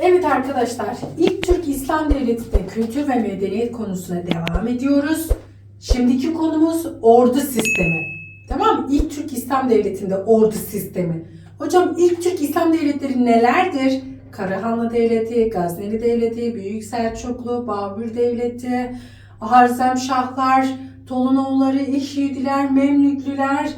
Evet arkadaşlar, ilk Türk İslam Devleti'nde kültür ve medeniyet konusuna devam ediyoruz. Şimdiki konumuz ordu sistemi. Tamam mı? İlk Türk İslam Devleti'nde ordu sistemi. Hocam ilk Türk İslam Devletleri nelerdir? Karahanlı Devleti, Gazneli Devleti, Büyük Selçuklu, Babür Devleti, Harzemşahlar, Tolunoğulları, İşyidiler, Memlüklüler,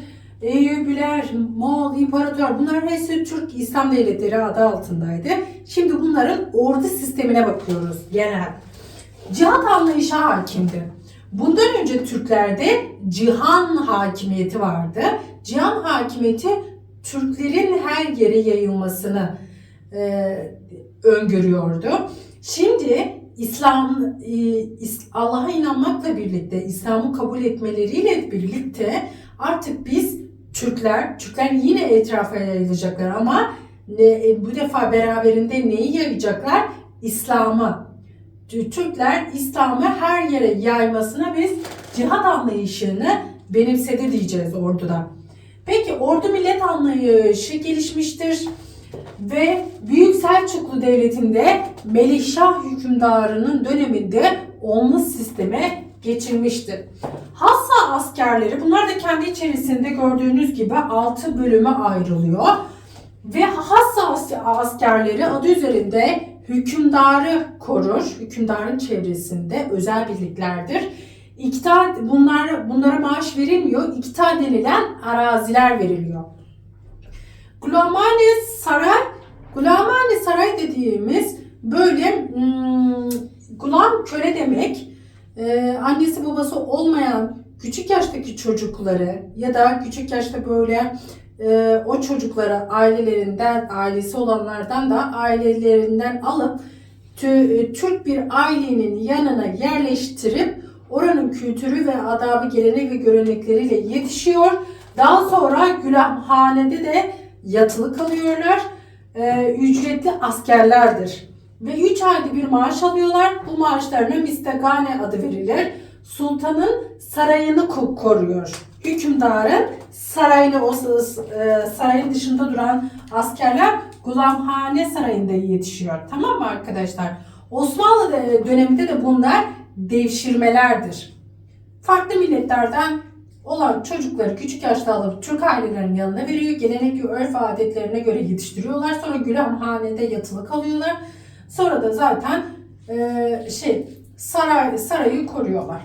Eyyubiler, Moğol İmparator bunlar hepsi Türk İslam Devletleri adı altındaydı. Şimdi bunların ordu sistemine bakıyoruz genel. Cihat anlayışı hakimdi. Bundan önce Türklerde cihan hakimiyeti vardı. Cihan hakimiyeti Türklerin her yere yayılmasını e, öngörüyordu. Şimdi İslam e, Allah'a inanmakla birlikte, İslam'ı kabul etmeleriyle birlikte artık biz Türkler, Türkler yine etrafa yayılacaklar ama ne, e, bu defa beraberinde neyi yayacaklar? İslam'ı. Tü- Türkler İslam'ı her yere yaymasına biz cihat anlayışını benimsedi diyeceğiz orduda. Peki ordu millet anlayışı gelişmiştir ve Büyük Selçuklu Devleti'nde Melikşah hükümdarının döneminde onlu sisteme geçilmiştir. Askerleri bunlar da kendi içerisinde gördüğünüz gibi 6 bölüme ayrılıyor. Ve Hassa as- askerleri adı üzerinde hükümdarı korur. Hükümdarın çevresinde özel birliklerdir. İkta bunlar bunlara maaş verilmiyor. İkta denilen araziler veriliyor. Gulamane Saray, Gulamane Saray dediğimiz böyle hmm, gulam köle demek. Ee, annesi babası olmayan küçük yaştaki çocukları ya da küçük yaşta böyle e, o çocukları ailelerinden, ailesi olanlardan da ailelerinden alıp tü- e, Türk bir ailenin yanına yerleştirip oranın kültürü ve adabı, gelenek ve görenekleriyle yetişiyor. Daha sonra Gülamhane'de de yatılı kalıyorlar. Ee, ücretli askerlerdir. Ve 3 ayda bir maaş alıyorlar. Bu maaşlarına mistegane adı verilir. Sultanın sarayını ko- koruyor. Hükümdarın sarayını, o e, sarayın dışında duran askerler Gulamhane Sarayı'nda yetişiyor. Tamam mı arkadaşlar? Osmanlı de- döneminde de bunlar devşirmelerdir. Farklı milletlerden olan çocukları küçük yaşta alıp Türk ailelerinin yanına veriyor. Gelenek ve örf adetlerine göre yetiştiriyorlar. Sonra Gülamhane'de yatılı kalıyorlar. Sonra da zaten eee, şey saray sarayı koruyorlar.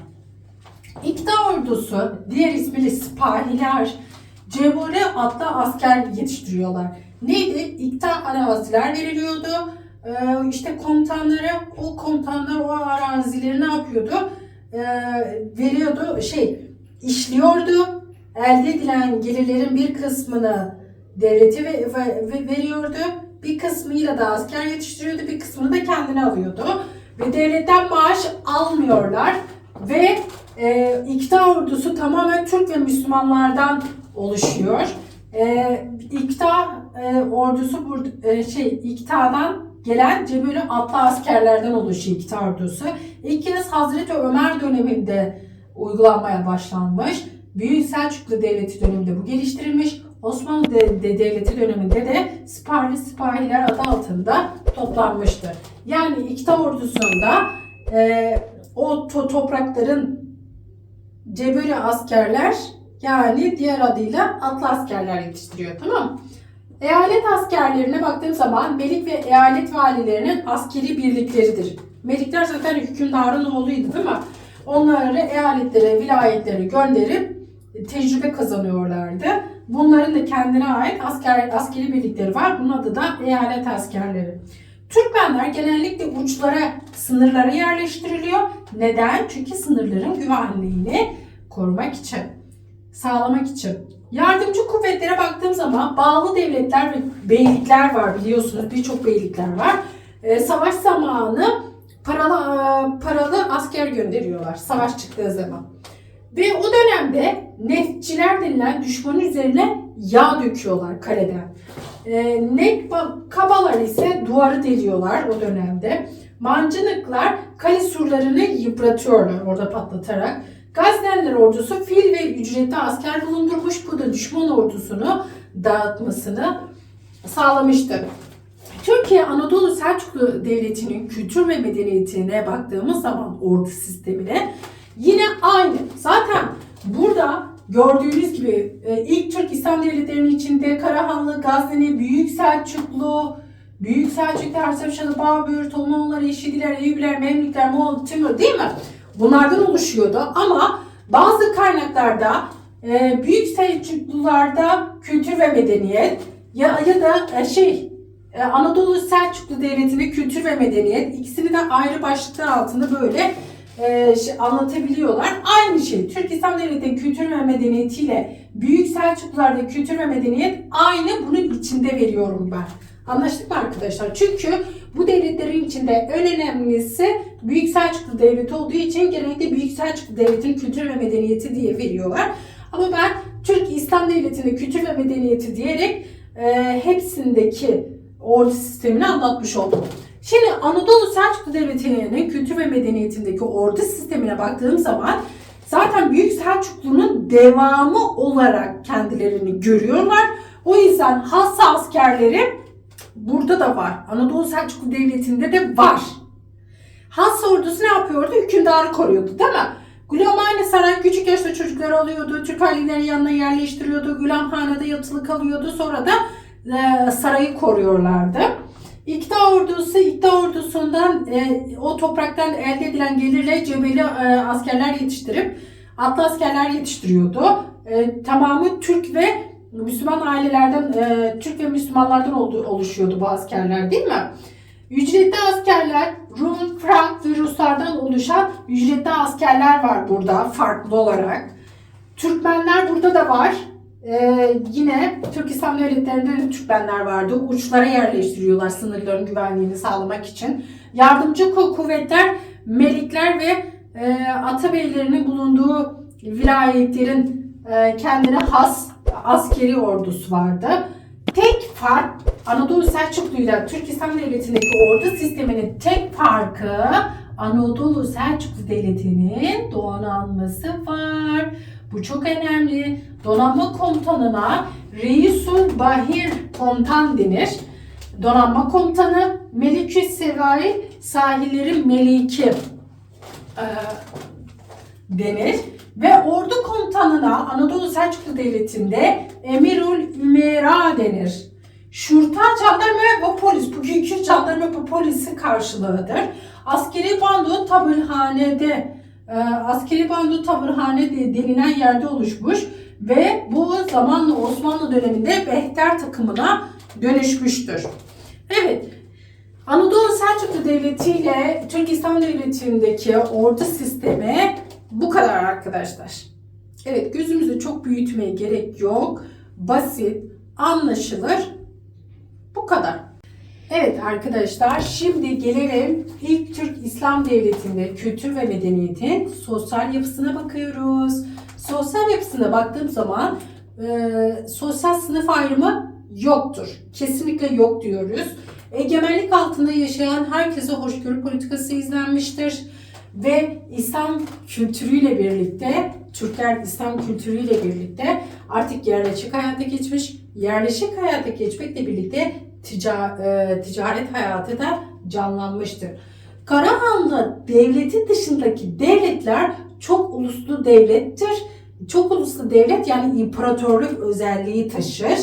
İkta ordusu, diğer ismiyle Sipahiler, Cebure adlı asker yetiştiriyorlar. Neydi? İkta araziler veriliyordu. Ee, işte komutanları, o komutanlar o arazileri ne yapıyordu? Ee, veriyordu, şey, işliyordu. Elde edilen gelirlerin bir kısmını devlete ve, ve- ve veriyordu. Bir kısmıyla da asker yetiştiriyordu, bir kısmını da kendine alıyordu. Ve devletten maaş almıyorlar. Ve e, İkta ordusu tamamen Türk ve Müslümanlardan oluşuyor. E, İkta e, ordusu burada e, şey İkta'dan gelen Cebeli atlı askerlerden oluşuyor İkta ordusu. İlk kez Hazreti Ömer döneminde uygulanmaya başlanmış. Büyük Selçuklu Devleti döneminde bu geliştirilmiş. Osmanlı de, de- Devleti döneminde de Siparili Sipahiler adı altında toplanmıştır. Yani İkta ordusunda e, o to- toprakların Cebeli askerler yani diğer adıyla atlı askerler yetiştiriyor tamam? Eyalet askerlerine baktığım zaman melik ve eyalet valilerinin askeri birlikleridir. Melikler zaten hükümdarın oğluydu değil mi? Onları eyaletlere, vilayetlere gönderip tecrübe kazanıyorlardı. Bunların da kendine ait asker, askeri birlikleri var. Bunun adı da eyalet askerleri. Türkmenler genellikle uçlara, sınırlara yerleştiriliyor. Neden? Çünkü sınırların güvenliğini korumak için, sağlamak için. Yardımcı kuvvetlere baktığım zaman bağlı devletler ve beylikler var biliyorsunuz birçok beylikler var. Ee, savaş zamanı paralı e, paralı asker gönderiyorlar savaş çıktığı zaman. Ve o dönemde neftçiler denilen düşmanın üzerine yağ döküyorlar kaleden. E, nek kabalar ise duvarı deliyorlar o dönemde. Mancınıklar kale surlarını yıpratıyorlar orada patlatarak. Gazneliler ordusu fil ve ücretli asker bulundurmuş. Bu da düşman ordusunu dağıtmasını sağlamıştır. Türkiye Anadolu Selçuklu Devleti'nin kültür ve medeniyetine baktığımız zaman ordu sistemine yine aynı. Zaten burada gördüğünüz gibi e, ilk Türk İslam devletlerinin içinde Karahanlı, Gazneli, Büyük Selçuklu, Büyük Selçuk, Tersefşalı, Babür, Tolunlar, Eşidiler, Eyüpler, Memlükler, Moğol, Timur değil mi? Bunlardan oluşuyordu ama bazı kaynaklarda e, Büyük Selçuklularda kültür ve medeniyet ya, ya da e, şey e, Anadolu Selçuklu Devleti'nin kültür ve medeniyet ikisini de ayrı başlıklar altında böyle e, şey, anlatabiliyorlar. Aynı şey. Türk İslam Devleti'nin kültür ve medeniyetiyle Büyük Selçuklularda kültür ve medeniyet aynı bunun içinde veriyorum ben. Anlaştık mı arkadaşlar? Çünkü bu devletlerin içinde en önemlisi Büyük Selçuklu Devleti olduğu için genellikle Büyük Selçuklu Devleti'nin kültür ve medeniyeti diye veriyorlar. Ama ben Türk İslam Devleti'nin kültür ve medeniyeti diyerek e, hepsindeki ordu sistemini anlatmış oldum. Şimdi Anadolu Selçuklu Devleti'nin kültür ve medeniyetindeki ordu sistemine baktığım zaman zaten Büyük Selçuklu'nun devamı olarak kendilerini görüyorlar. O yüzden has askerleri burada da var. Anadolu Selçuklu Devleti'nde de var. Has ordusu ne yapıyordu? Hükümdarı koruyordu değil mi? Gülamhane Saray küçük yaşta çocukları alıyordu. Türk aileleri yanına yerleştiriyordu. Gülamhane'de yatılı kalıyordu. Sonra da e, sarayı koruyorlardı. İkta ordusu, İkta ordusundan e, o topraktan elde edilen gelirle cebeli e, askerler yetiştirip atlı askerler yetiştiriyordu. E, tamamı Türk ve Müslüman ailelerden, e, Türk ve Müslümanlardan oldu, oluşuyordu bu askerler değil mi? Ücretli askerler, Rum, Frank ve Ruslardan oluşan ücretli askerler var burada farklı olarak. Türkmenler burada da var. Ee, yine Türk İslam Devletleri'nde de Türkmenler vardı. Uçlara yerleştiriyorlar sınırların güvenliğini sağlamak için. Yardımcı ku- kuvvetler, melikler ve e, atabeylerinin bulunduğu vilayetlerin e, kendine has askeri ordusu vardı. Tek fark Anadolu Selçuklu ile Türk İslam Devleti'ndeki ordu sisteminin tek farkı Anadolu Selçuklu Devleti'nin donanması var. Bu çok önemli. Donanma komutanına Reisul Bahir Komutan denir. Donanma komutanı Melikü Sevai sahillerin meliki e, denir. Ve ordu komutanına Anadolu Selçuklu Devleti'nde Emirül Ümera denir. Şurta, jandarma ve polis, bugünkü jandarma ve polisi karşılığıdır. Askeri bando tabırhanede, e, askeri bando tabırhane de- denilen yerde oluşmuş ve bu zamanla Osmanlı döneminde Behter takımına dönüşmüştür. Evet, Anadolu Selçuklu Devleti ile Türk İslam Devleti'ndeki ordu sistemi bu kadar arkadaşlar. Evet gözümüzde çok büyütmeye gerek yok. Basit, anlaşılır. Arkadaşlar şimdi gelelim ilk Türk İslam Devleti'nde kültür ve medeniyetin sosyal yapısına bakıyoruz. Sosyal yapısına baktığım zaman e, sosyal sınıf ayrımı yoktur. Kesinlikle yok diyoruz. Egemenlik altında yaşayan herkese hoşgörü politikası izlenmiştir. Ve İslam kültürüyle birlikte, Türkler İslam kültürüyle birlikte artık yerleşik hayata geçmiş. Yerleşik hayata geçmekle birlikte e, ticaret hayatı da canlanmıştır. Karahanlı devleti dışındaki devletler çok uluslu devlettir. Çok uluslu devlet yani imparatorluk özelliği taşır.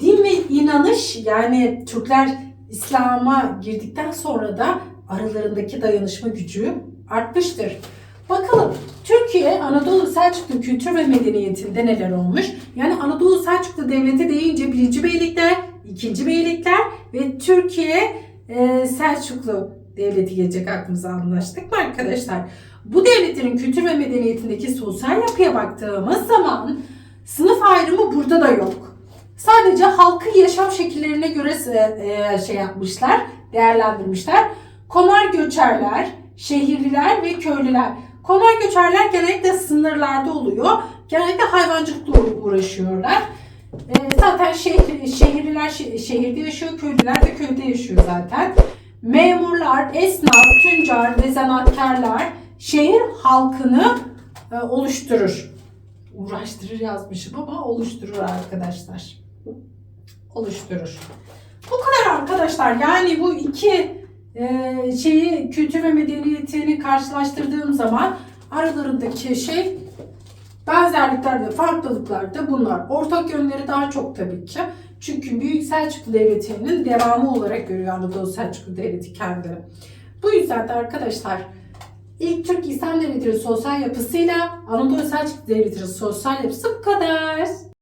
Din ve inanış yani Türkler İslam'a girdikten sonra da aralarındaki dayanışma gücü artmıştır. Bakalım Türkiye Anadolu Selçuklu kültür ve medeniyetinde neler olmuş? Yani Anadolu Selçuklu Devleti deyince birinci beylikler, ikinci beylikler ve Türkiye e, Selçuklu Devleti gelecek aklımıza anlaştık mı arkadaşlar? Bu devletlerin kültür ve medeniyetindeki sosyal yapıya baktığımız zaman sınıf ayrımı burada da yok. Sadece halkın yaşam şekillerine göre e, şey yapmışlar, değerlendirmişler. Konar göçerler, şehirliler ve köylüler. Konar göçerler genellikle sınırlarda oluyor. Genellikle hayvancılıkla uğraşıyorlar. E, zaten şehir, şehirliler şe- şehirde yaşıyor, köylüler de köyde yaşıyor zaten. Memurlar, esnaf, tüccar ve zanaatkarlar şehir halkını e, oluşturur. Uğraştırır yazmışım ama oluşturur arkadaşlar. Oluşturur. Bu kadar arkadaşlar. Yani bu iki e, şeyi kültür ve medeniyetini karşılaştırdığım zaman aralarındaki şey benzerlikler de farklılıklar da bunlar. Ortak yönleri daha çok tabii ki. Çünkü Büyük Selçuklu Devleti'nin devamı olarak görüyor Anadolu Selçuklu Devleti kendini. Bu yüzden de arkadaşlar ilk Türk İslam Devleti'nin sosyal yapısıyla Anadolu Selçuklu Devleti'nin sosyal yapısı bu kadar.